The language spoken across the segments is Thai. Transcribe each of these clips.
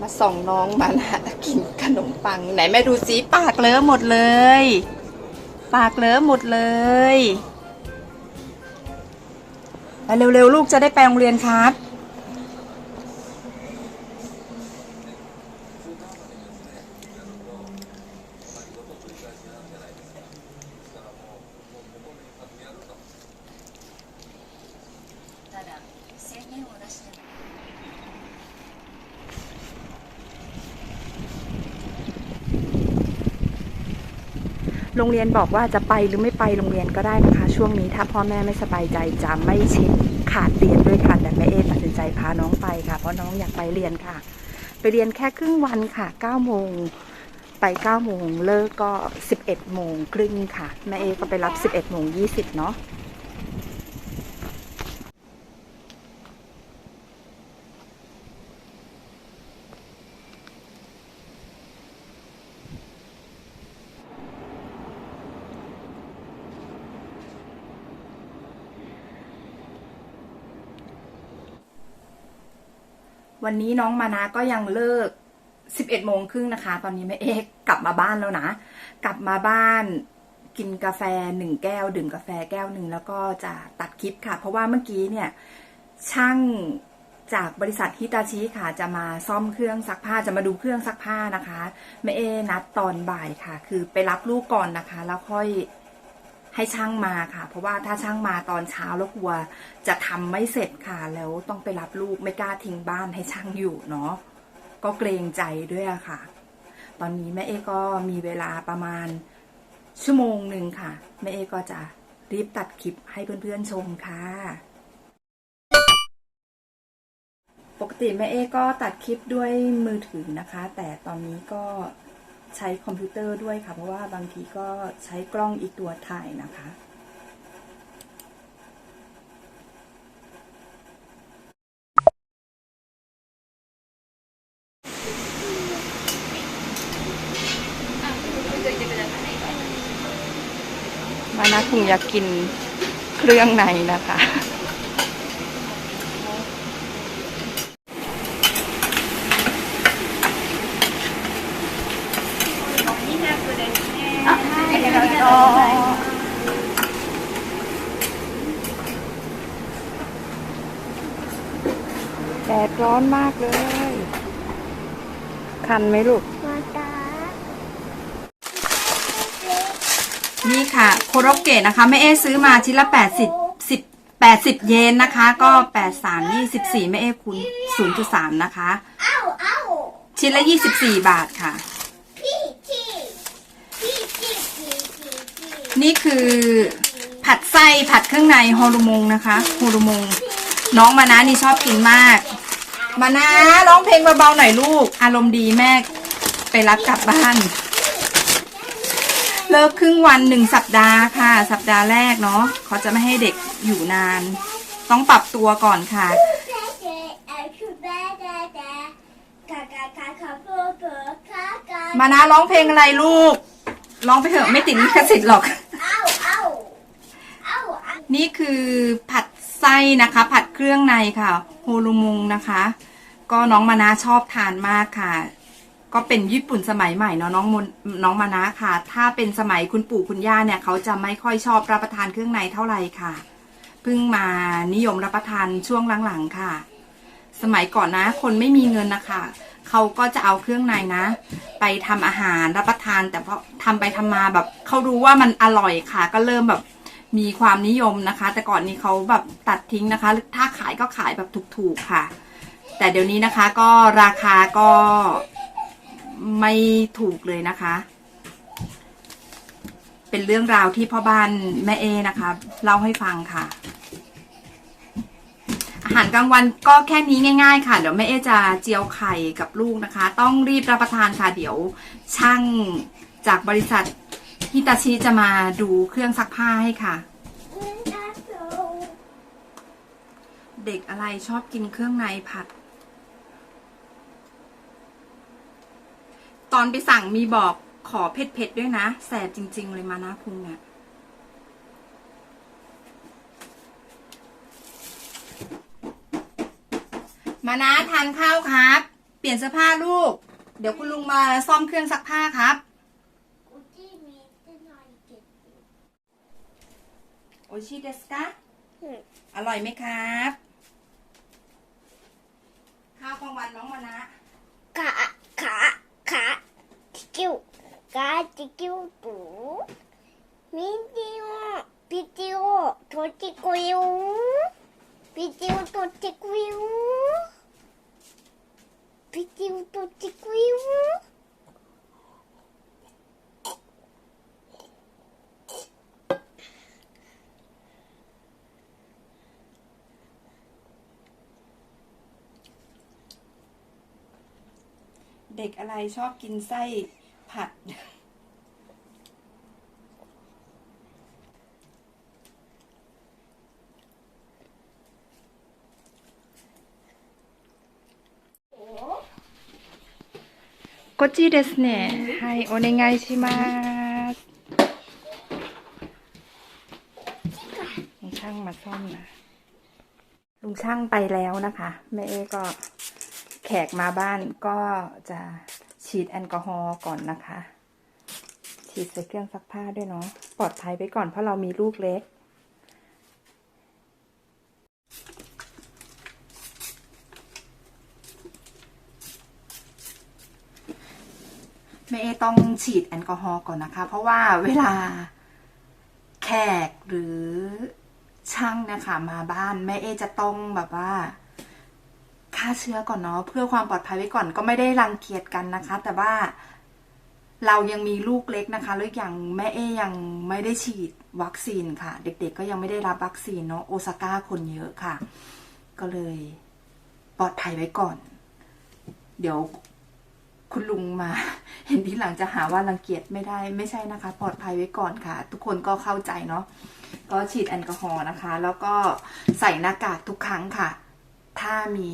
มาส่องน้องมานะกินขนมปัง ไหนแม่ดูสิปากเลอะหมดเลย ปากเลอะหมดเลยไปเร็วๆ ลูกจะได้ไปโรงเรียนครับ ただ宣言を出して โรงเรียนบอกว่าจะไปหรือไม่ไปโรงเรียนก็ได้นะคะ ช่วงนี้ถ้าพ่อแม่ไม่สบายใจจะไม่เช็คขาดเรียนด้วยค่ะแต่แม่เอตัดสินใจพาน้องไปค่ะ เพราะน้องอยากไปเรียนค่ะ ไปเรียนแค่ครึ่งวันค่ะ9โมงไป9โมงเลิกก็ 11โมงครึ่งค่ะแม่เอก็ไปรับ 11โมง20เนาะ วันนี้น้องมานะก็ยังเลิก 11โมงครึ่งนะคะ ตอนนี้แม่เอกกลับมาบ้านแล้วนะ กลับมาบ้านกินกาแฟหนึ่งแก้ว ดื่มกาแฟแก้วหนึ่งแล้วก็จะตัดคลิปค่ะ เพราะว่าเมื่อกี้เนี่ย ช่างจากบริษัทฮิตาชิค่ะจะมาซ่อมเครื่องซักผ้าจะมาดูเครื่องซักผ้านะคะแม่เอนัดตอนบ่ายค่ะ คือไปรับลูกก่อนนะคะ แล้วค่อย ให้ช่างมาค่ะ เพราะว่าถ้าช่างมาตอนเช้าแล้วกลัวจะทำไม่เสร็จค่ะ แล้วต้องไปรับลูกไม่กล้าทิ้งบ้านให้ช่างอยู่เนาะก็เกรงใจด้วยค่ะ ตอนนี้แม่เอก็มีเวลาประมาณชั่วโมงหนึ่งค่ะแม่เอก็จะรีบตัดคลิปให้เพื่อนๆชมค่ะปกติแม่เอก็ตัดคลิปด้วยมือถือนะคะ แต่ตอนนี้ก็ ใช้คอมพิวเตอร์ด้วยค่ะ เพราะว่าบางทีก็ใช้กล้องอีกตัวถ่ายนะคะมานะคุงอยากกินเครื่องในนะคะ แดดร้ อนมากเลย คันไหมลูกนี่ค่ะ โคโรเกะนะคะแม่เอซื้อมาชิ้นละ 80 10 80 เยนนะคะ ก็ 83 24แม่เอคูณ0.3 นะคะ Ow, ow. ชิ้นละ 24 บาทค่ะ Peachy. Peachy, peachy, peachy. นี่คือผัดไส้ผัดเครื่องในฮอลโมงนะคะฮอลโมง น้องมานะนี่ชอบกินมาก มานะร้องเพลงเบาๆหน่อยลูก อารมณ์ดีแม่ไปรับกลับบ้าน เลิกครึ่งวันหนึ่งสัปดาห์ค่ะ สัปดาห์แรกเนาะเขาจะไม่ให้เด็กอยู่นาน ต้องปรับตัวก่อนค่ะ มานะร้องเพลงอะไรลูก ร้องไปเถอะไม่ติดลิขสิทธิ์หรอก นี่คือผัดไส้นะคะ ผัดเครื่องในค่ะ โฮลูมุงนะคะ ก็น้องมานะชอบทานมากค่ะ ก็เป็นญี่ปุ่นสมัยใหม่เนาะน้องมนน้องมานะค่ะ ถ้าเป็นสมัยคุณปู่คุณย่าเนี่ยเขาจะไม่ค่อยชอบรับประทานเครื่องในเท่าไหร่ค่ะ เพิ่งมานิยมรับประทานช่วงหลังๆค่ะ สมัยก่อนนะ คนไม่มีเงินนะคะเขาก็จะเอาเครื่องในนะ ไปทำอาหารรับประทาน แต่พอทำไปทำมาแบบเขารู้ว่ามันอร่อยค่ะ ก็เริ่มแบบมีความนิยมนะคะ แต่ก่อนนี้เขาแบบตัดทิ้งนะคะ ถ้าขายก็ขายแบบถูกๆค่ะ แต่เดี๋ยวนี้นะคะก็ราคาก็ไม่ถูกเลยนะคะ เป็นเรื่องราวที่พ่อบ้านแม่เอนะคะเล่าให้ฟังค่ะ อาหารกลางวันก็แค่นี้ง่าย ๆ ค่ะ เดี๋ยวแม่เอจะเจียวไข่กับลูกนะคะ ต้องรีบรับประทานค่ะ เดี๋ยวช่างจากบริษัทฮิตาชิจะมาดูเครื่องซักผ้าให้ค่ะ เด็กอะไรชอบกินเครื่องในผัด ตอนไปสั่งมีบอกขอเผ็ดๆด้วยนะ แสบจริง ๆ เลยมานะพุงเนี่ยมานะทานข้าวครับ เปลี่ยนเสื้อผ้าลูก เดี๋ยวคุณลุงมาซ่อมเครื่องซักผ้าครับกูที่มีที่นอนเก็บอยู่โอชิเดสกะอืมอร่อยไหมครับ ข้าวกลางวันน้องมานะขาขา ขาจิกิวขาจิกิวตูมิจิโอปิจิโอโทจิกุยปิจิโอโทจิกุยปิจิโอโเด็กอะไรชอบกินไส้ผัด こっちですね。はい、お願いします。ลุงช่างมาซ่อมนะ ลุงช่างไปแล้วนะคะ แม่เอก็ แขกมาบ้านก็จะฉีดแอลกอฮอล์ก่อนนะคะ ฉีดใส่เครื่องซักผ้าด้วยเนาะปลอดภัยไปก่อนเพราะเรามีลูกเล็กแม่เอต้องฉีดแอลกอฮอล์ก่อนนะคะ เพราะว่าเวลาแขกหรือช่างนะคะมาบ้านแม่เอจะต้องแบบว่า ฆ่าเชื้อก่อนเนาะเพื่อความปลอดภัยไว้ก่อนก็ไม่ได้รังเกียจกันนะคะ แต่ว่าเรายังมีลูกเล็กนะคะแล้วอย่างแม่เอยังไม่ได้ฉีดวัคซีนค่ะ เด็กๆก็ยังไม่ได้รับวัคซีนเนาะโอซาก้าคนเยอะค่ะ ก็เลยปลอดภัยไว้ก่อน เดี๋ยวคุณลุงมา เห็นทีหลังจะหาว่ารังเกียจไม่ได้ไม่ใช่นะคะ ปลอดภัยไว้ก่อนค่ะ ทุกคนก็เข้าใจเนาะก็ฉีดแอลกอฮอล์นะคะ แล้วก็ใส่หน้ากากทุกครั้งค่ะ ถ้ามี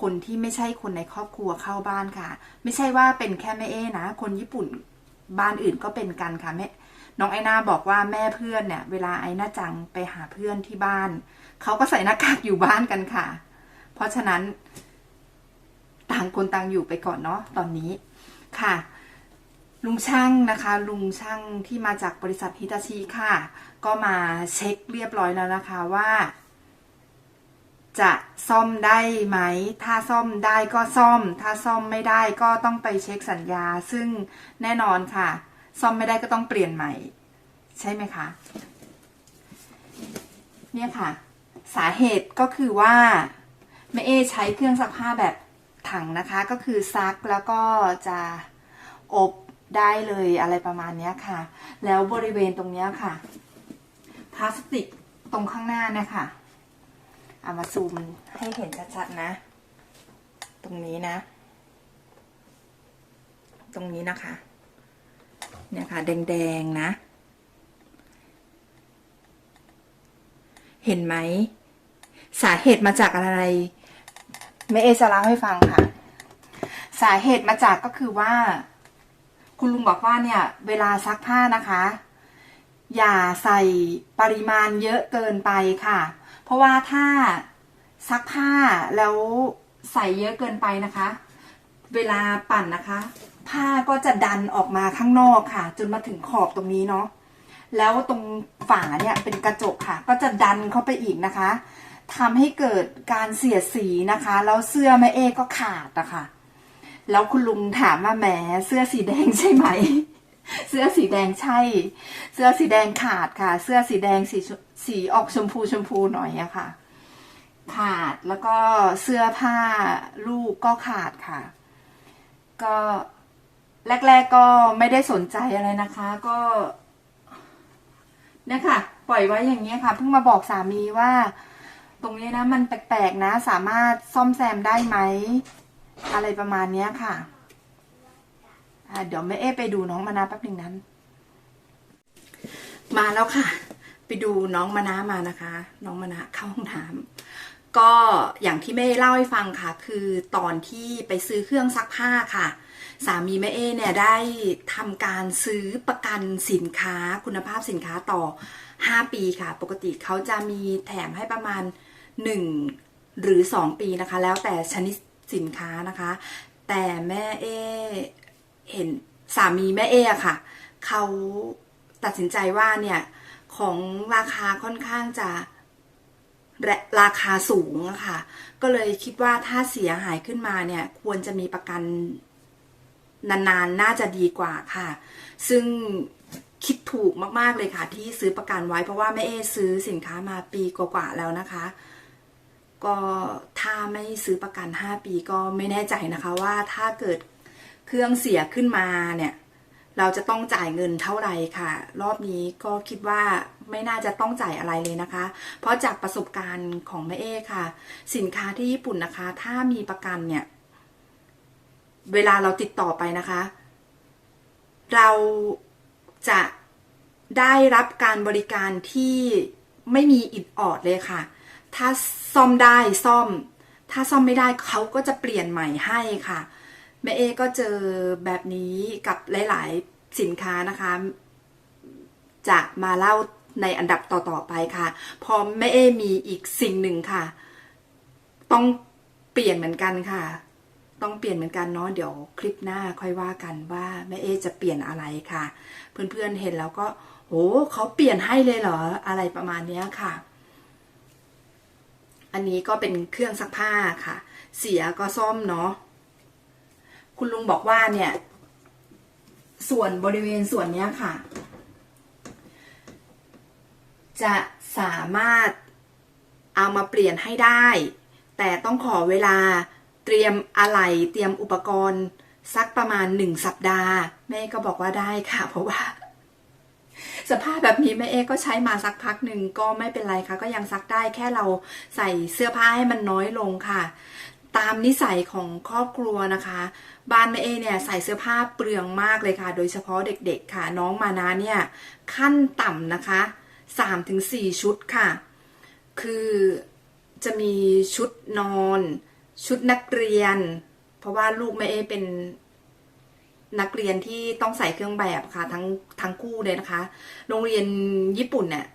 คนที่ไม่ใช่คนในครอบครัวเข้าบ้านค่ะ ไม่ใช่ว่าเป็นแค่แม่เอ้นะ คนญี่ปุ่นบ้านอื่นก็เป็นกันค่ะแม่น้องไอนาบอกว่าแม่เพื่อนเนี่ย เวลาไอนาจังไปหาเพื่อนที่บ้านเขาก็ใส่หน้ากากอยู่บ้านกันค่ะ เพราะฉะนั้น ต่างคนต่างอยู่ไปก่อนเนาะตอนนี้ค่ะ ลุงช่างนะคะ ลุงช่างที่มาจากบริษัทฮิตาชิค่ะ ก็มาเช็คเรียบร้อยแล้วนะคะว่า จะซ่อมได้ไหม ถ้าซ่อมได้ก็ซ่อม ถ้าซ่อมไม่ได้ก็ต้องไปเช็คสัญญา ซึ่งแน่นอนค่ะ ซ่อมไม่ได้ก็ต้องเปลี่ยนใหม่ ใช่ไหมคะ เนี่ยค่ะ สาเหตุก็คือว่าแม่เอใช้เครื่องซักผ้าแบบถังนะคะ ก็คือซักแล้วก็จะอบได้เลยอะไรประมาณนี้ค่ะ แล้วบริเวณตรงนี้ค่ะ พลาสติกตรงข้างหน้าเนี่ยค่ะ เอามาซูมให้เห็นชัดๆนะ ตรงนี้นะ ตรงนี้นะคะ เนี่ยค่ะ แดงๆนะ เห็นไหม สาเหตุมาจากอะไรแม่เอจะเล่าให้ฟังค่ะ สาเหตุมาจากก็คือว่า คุณลุงบอกว่าเนี่ย เวลาซักผ้านะคะ อย่าใส่ปริมาณเยอะเกินไปค่ะ เพราะว่าถ้าซักผ้าแล้วใส่เยอะเกินไปนะคะ เวลาปั่นนะคะ ผ้าก็จะดันออกมาข้างนอกค่ะ จนมาถึงขอบตรงนี้เนาะแล้วตรงฝาเนี่ยเป็นกระจกค่ะ ก็จะดันเข้าไปอีกนะคะทำให้เกิดการเสียดสีนะคะ แล้วเสื้อแม่เอก็ขาดอะค่ะแล้วคุณลุงถามว่าแหมเสื้อสีแดงใช่ไหม เสื้อสีแดงใช่ เสื้อสีแดงขาดค่ะ เสื้อสีแดงสีสีออกชมพูชมพูหน่อยอะค่ะ ขาดแล้วก็เสื้อผ้าลูกก็ขาดค่ะ ก็แรก ๆก็ไม่ได้สนใจอะไรนะคะ ก็เนี่ยค่ะ ปล่อยไว้อย่างนี้ค่ะ เพิ่งมาบอกสามีว่า ตรงนี้นะมันแปลกๆนะ สามารถซ่อมแซมได้ไหม อะไรประมาณนี้ค่ะ เดี๋ยวแม่เอ๊ไปดูน้องมานะแป๊บหนึ่งนั้น มาแล้วค่ะ ไปดูน้องมานะมานะคะ น้องมานะเข้าห้องน้ำก็อย่างที่แม่เล่าให้ฟังค่ะ คือตอนที่ไปซื้อเครื่องซักผ้าค่ะ สามีแม่เอเนี่ยได้ทำการซื้อประกันสินค้าคุณภาพสินค้าต่อ 5 ปีค่ะ ปกติเขาจะมีแถมให้ประมาณ 1 หรือ 2 ปีนะคะ แล้วแต่ชนิดสินค้านะคะ แต่แม่เอ เห็นสามีแม่เออะค่ะ เขาตัดสินใจว่าเนี่ยของราคาค่อนข้างจะและราคาสูงอะค่ะ ก็เลยคิดว่าถ้าเสียหายขึ้นมาเนี่ย ควรจะมีประกันนานๆน่าจะดีกว่าค่ะ ซึ่งคิดถูกมากๆเลยค่ะ ที่ซื้อประกันไว้เพราะว่าแม่เอซื้อสินค้ามาปีกว่าๆแล้วนะคะ ก็ถ้าไม่ซื้อประกัน 5 ปีก็ไม่แน่ใจนะคะว่าถ้าเกิด เครื่องเสียขึ้นมาเนี่ย เราจะต้องจ่ายเงินเท่าไหร่ค่ะ รอบนี้ก็คิดว่าไม่น่าจะต้องจ่ายอะไรเลยนะคะ เพราะจากประสบการณ์ของแม่เอค่ะ สินค้าที่ญี่ปุ่นนะคะ ถ้ามีประกันเนี่ย เวลาเราติดต่อไปนะคะ เราจะได้รับการบริการที่ไม่มีอิดออดเลยค่ะ ถ้าซ่อมได้ซ่อม ถ้าซ่อมไม่ได้เขาก็จะเปลี่ยนใหม่ให้ค่ะ แม่เอก็เจอแบบนี้กับหลาย ๆ สินค้านะคะ จะมาเล่าในอันดับต่อ ๆ ไปค่ะพอแม่เอมีอีกสิ่งหนึ่งค่ะ ต้องเปลี่ยนเหมือนกันค่ะ ต้องเปลี่ยนเหมือนกันเนาะเดี๋ยวคลิปหน้าค่อยว่ากันว่าแม่เอจะเปลี่ยนอะไรค่ะ เพื่อน ๆ เห็นแล้วก็โหเขาเปลี่ยนให้เลยเหรออะไรประมาณเนี้ยค่ะ อันนี้ก็เป็นเครื่องซักผ้าค่ะ เสียก็ซ่อมเนาะ คุณลุงบอกว่าเนี่ย ส่วนบริเวณส่วนนี้ค่ะ จะสามารถเอามาเปลี่ยนให้ได้ แต่ต้องขอเวลาเตรียมอะไหล่เตรียมอุปกรณ์ สักประมาณหนึ่งสัปดาห์ แม่ก็บอกว่าได้ค่ะ เพราะว่า สภาพแบบนี้แม่เอก็ใช้มาสักพักหนึ่งก็ไม่เป็นไรค่ะ ก็ยังซักได้แค่เราใส่เสื้อผ้าให้มันน้อยลงค่ะ ตามนิสัยของครอบครัวนะคะ บ้านแม่เอเนี่ยใส่เสื้อผ้าเปลืองมากเลยค่ะ โดยเฉพาะเด็กๆค่ะ น้องมานะเนี่ยขั้นต่ำนะคะ3-4ถึงชุดค่ะ คือจะมีชุดนอน ชุดนักเรียน เพราะว่าลูกแม่เอเป็นนักเรียนที่ต้องใส่เครื่องแบบค่ะทั้งทั้งคู่เลยนะคะ โรงเรียนญี่ปุ่นเนี่ย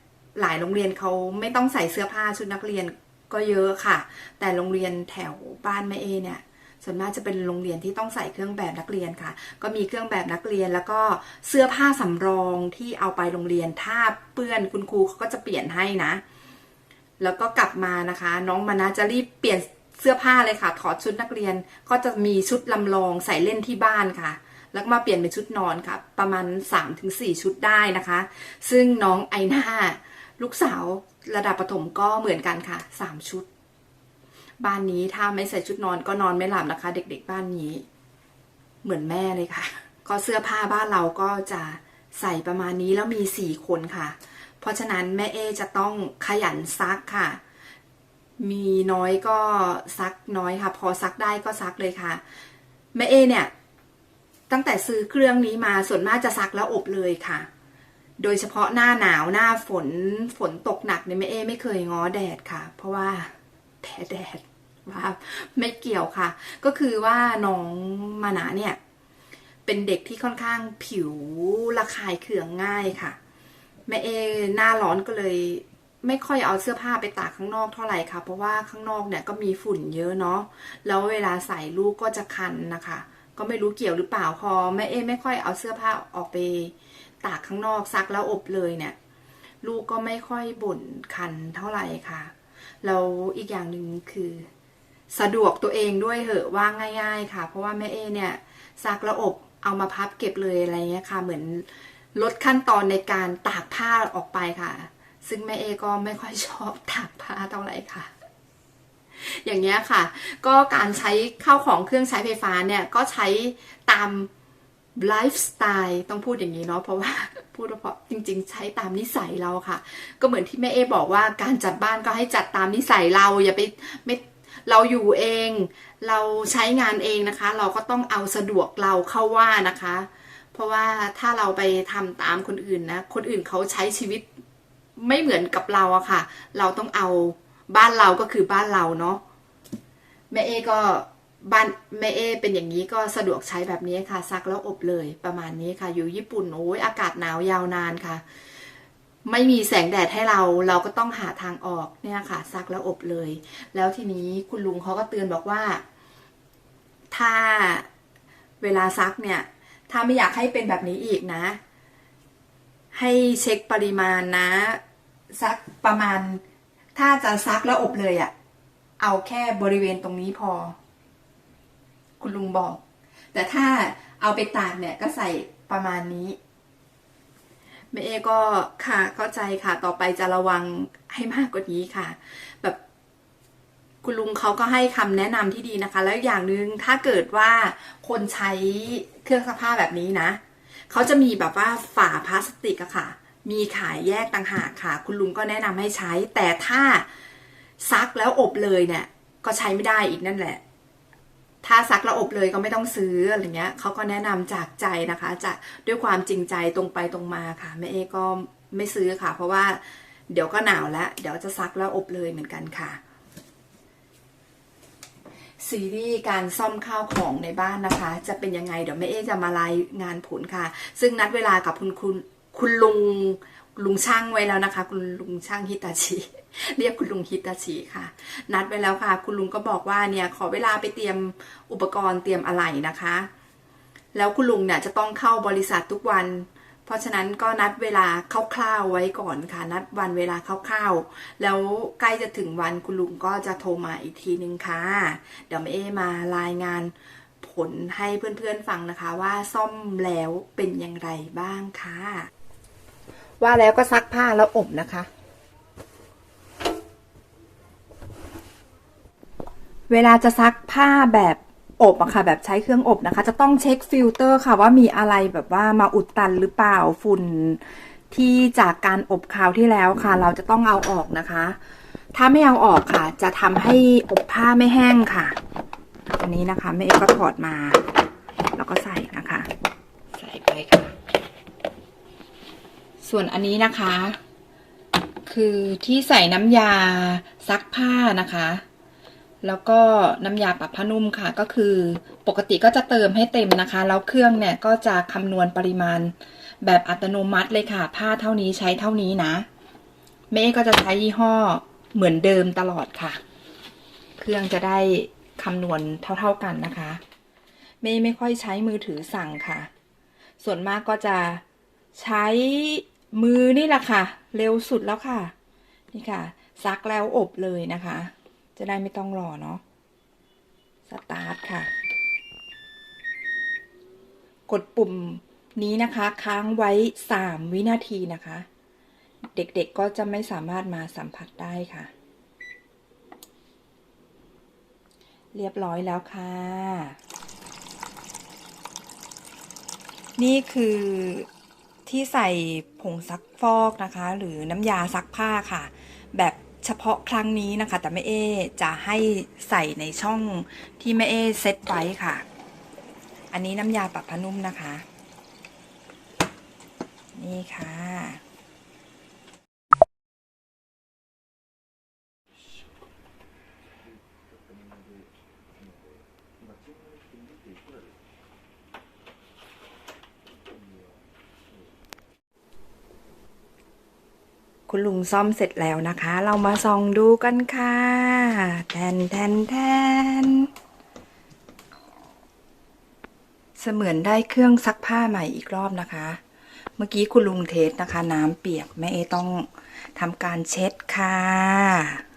หลายโรงเรียนเขาไม่ต้องใส่เสื้อผ้าชุดนักเรียน ก็เยอะค่ะ แต่โรงเรียนแถวบ้านแม่เอเนี่ยส่วนมากจะเป็นโรงเรียนที่ต้องใส่เครื่องแบบนักเรียนค่ะ ก็มีเครื่องแบบนักเรียนแล้วก็เสื้อผ้าสำรองที่เอาไปโรงเรียนถ้าเปื้อนคุณครูเขาก็จะเปลี่ยนให้นะ แล้วก็กลับมานะคะ น้องมานะจะรีบเปลี่ยนเสื้อผ้าเลยค่ะ ถอดชุดนักเรียนก็จะมีชุดลำลองใส่เล่นที่บ้านค่ะ แล้วมาเปลี่ยนเป็นชุดนอนค่ะ ประมาณ 3-4 ชุดได้นะคะ ซึ่งน้องไอหน้าลูกสาว ระดับประถมก็เหมือนกันค่ะ3ชุด บ้านนี้ถ้าไม่ใส่ชุดนอนก็นอนไม่หลับนะคะ เด็กๆบ้านนี้ เหมือนแม่เลยค่ะ ก็เสื้อผ้าบ้านเราก็จะใส่ประมาณนี้แล้วมีสี่คนค่ะ เพราะฉะนั้นแม่เอจะต้องขยันซักค่ะ มีน้อยก็ซักน้อยค่ะ พอซักได้ก็ซักเลยค่ะ แม่เอเนี่ย ตั้งแต่ซื้อเครื่องนี้มาส่วนมากจะซักแล้วอบเลยค่ะ โดยเฉพาะหน้าหนาวหน้าฝนฝนตกหนักเนี่ยแม่เอไม่เคยง้อแดดค่ะ เพราะว่าแพ้แดดว่าไม่เกี่ยวค่ะ ก็คือว่าน้องมานะเนี่ย เป็นเด็กที่ค่อนข้างผิวระคายเคืองง่ายค่ะ แม่เอหน้าร้อนก็เลย ไม่ค่อยเอาเสื้อผ้าไปตากข้างนอกเท่าไหร่ค่ะ เพราะว่าข้างนอกเนี่ยก็มีฝุ่นเยอะเนาะแล้วเวลาใส่ลูกก็จะคันนะคะ ก็ไม่รู้เกี่ยวหรือเปล่าพอแม่เอไม่ค่อยเอาเสื้อผ้าออกไป ตากข้างนอกซักแล้วอบเลยเนี่ย ลูกก็ไม่ค่อยบ่นคันเท่าไหร่ค่ะแล้วอีกอย่างหนึ่งคือ สะดวกตัวเองด้วยเหอะว่าง่าย ๆ ค่ะ เพราะว่าแม่เอเนี่ยซักแล้วอบเอามาพับเก็บเลยอะไรเงี้ยค่ะ เหมือนลดขั้นตอนในการตากผ้าออกไปค่ะ ซึ่งแม่เอก็ไม่ค่อยชอบตากผ้าเท่าไหร่ค่ะ อย่างเงี้ยค่ะ ก็การใช้ข้าวของเครื่องใช้ไฟฟ้าเนี่ยก็ใช้ตาม ไลฟ์สไตล์ต้องพูดอย่างนี้เนาะเพราะว่าพูดเพราะจริง ๆ ใช้ตามนิสัยเราค่ะ ก็เหมือนที่แม่เอบอกว่าการจัดบ้านก็ให้จัดตามนิสัยเราอย่าไปไม่เราอยู่เอง เราใช้งานเองนะคะ เราก็ต้องเอาสะดวกเราเข้าว่านะคะ เพราะว่าถ้าเราไปทำตามคนอื่นนะคนอื่นเขาใช้ชีวิตไม่เหมือนกับเราอะค่ะ เราต้องเอาบ้านเราก็คือบ้านเราเนาะแม่เอก็ บ้านแม่เอ เป็นอย่างนี้ก็สะดวกใช้แบบนี้ค่ะ ซักแล้วอบเลยประมาณนี้ค่ะ อยู่ญี่ปุ่นโอ้ยอากาศหนาวยาวนานค่ะ ไม่มีแสงแดดให้เราเราก็ต้องหาทางออกเนี่ยค่ะ ซักแล้วอบเลย แล้วทีนี้คุณลุงเขาก็เตือนบอกว่า ถ้าเวลาซักเนี่ย ถ้าไม่อยากให้เป็นแบบนี้อีกนะ ให้เช็คปริมาณนะ ซักประมาณ ถ้าจะซักแล้วอบเลยอะ่ะเอาแค่บริเวณตรงนี้พอ คุณลุงบอก แต่ถ้าเอาไปตากเนี่ยก็ใส่ประมาณนี้แม่เอก็ค่ะเข้าใจค่ะต่อไปจะระวังให้มากกว่านี้ค่ะ แบบคุณลุงเขาก็ให้คำแนะนำที่ดีนะคะ แล้วอย่างหนึ่งถ้าเกิดว่าคนใช้เครื่องซักผ้าแบบนี้นะเขาจะมีแบบว่าฝาพลาสติกอะค่ะ มีขายแยกต่างหากค่ะ คุณลุงก็แนะนำให้ใช้ แต่ถ้าซักแล้วอบเลยเนี่ย ก็ใช้ไม่ได้อีกนั่นแหละ ถ้าซักแล้วอบเลยก็ไม่ต้องซื้ออะไรเงี้ยเขาก็แนะนำจากใจนะคะจากด้วยความจริงใจตรงไปตรงมาค่ะแม่เอก็ไม่ซื้อค่ะ เพราะว่าเดี๋ยวก็หนาวแล้ว เดี๋ยวจะซักแล้วอบเลยเหมือนกันค่ะ ซีรีส์การซ่อมข้าวของในบ้านนะคะ จะเป็นยังไงเดี๋ยวแม่เอจะมารายงานผลค่ะ ซึ่งนัดเวลากับคุณคุณคุณลุง ลุงช่างไว้แล้วนะคะ คุณลุงช่างฮิตาชิเรียกคุณลุงฮิตาชิค่ะ นัดไว้แล้วค่ะ คุณลุงก็บอกว่าเนี่ยขอเวลาไปเตรียมอุปกรณ์เตรียมอะไหล่นะคะ แล้วคุณลุงเนี่ยจะต้องเข้าบริษัททุกวัน เพราะฉะนั้นก็นัดเวลาคร่าวๆไว้ก่อนค่ะ นัดวันเวลาคร่าวๆแล้วใกล้จะถึงวันคุณลุงก็จะโทรมาอีกทีนึงค่ะ เดี๋ยวแม่เอมารายงานผลให้เพื่อนๆฟังนะคะว่าซ่อมแล้วเป็นอย่างไรบ้างค่ะ ว่าแล้วก็ซักผ้าแล้วอบนะคะ เวลาจะซักผ้าแบบอบอะค่ะแบบใช้เครื่องอบนะคะ จะต้องเช็คฟิลเตอร์ค่ะว่ามีอะไรแบบว่ามาอุดตันหรือเปล่าฝุ่นที่จากการอบคราวที่แล้วค่ะ เราจะต้องเอาออกนะคะ ถ้าไม่เอาออกค่ะ จะทำให้อบผ้าไม่แห้งค่ะอันนี้นะคะแม่เอกก็ถอดมา แล้วก็ใส่นะคะ ใส่ไปค่ะ ส่วนอันนี้นะคะ คือที่ใส่น้ำยาซักผ้านะคะ แล้วก็น้ำยาปรับผ้านุ่มค่ะ ก็คือปกติก็จะเติมให้เต็มนะคะ แล้วเครื่องเนี่ยก็จะคำนวณปริมาณแบบอัตโนมัติเลยค่ะ ผ้าเท่านี้ใช้เท่านี้นะเมย์ก็จะใช้ยี่ห้อเหมือนเดิมตลอดค่ะ เครื่องจะได้คำนวณเท่าๆกันนะคะ เมย์ไม่ค่อยใช้มือถือสั่งค่ะ ส่วนมากก็จะใช้ มือนี่แหละค่ะ เร็วสุดแล้วค่ะ นี่ค่ะ ซักแล้วอบเลยนะคะ จะได้ไม่ต้องรอเนาะสตาร์ทค่ะ กดปุ่มนี้นะคะ ค้างไว้ 3 วินาทีนะคะ เด็กๆก็จะไม่สามารถมาสัมผัสได้ค่ะ เรียบร้อยแล้วค่ะ นี่คือ ที่ใส่ผงซักฟอกนะคะ หรือน้ำยาซักผ้าค่ะ แบบเฉพาะครั้งนี้นะคะ แต่แม่เอจะให้ใส่ในช่องที่แม่เอเซตไว้ค่ะ อันนี้น้ำยาปรับผ้านุ่มนะคะ นี่ค่ะ คุณลุงซ่อมเสร็จแล้วนะคะ เรามาส่องดูกันค่ะแทนแทนแทนเสมือนได้เครื่องซักผ้าใหม่อีกรอบนะคะ เมื่อกี้คุณลุงเทสนะคะ น้ำเปียกแม่เอต้องทำการเช็ดค่ะ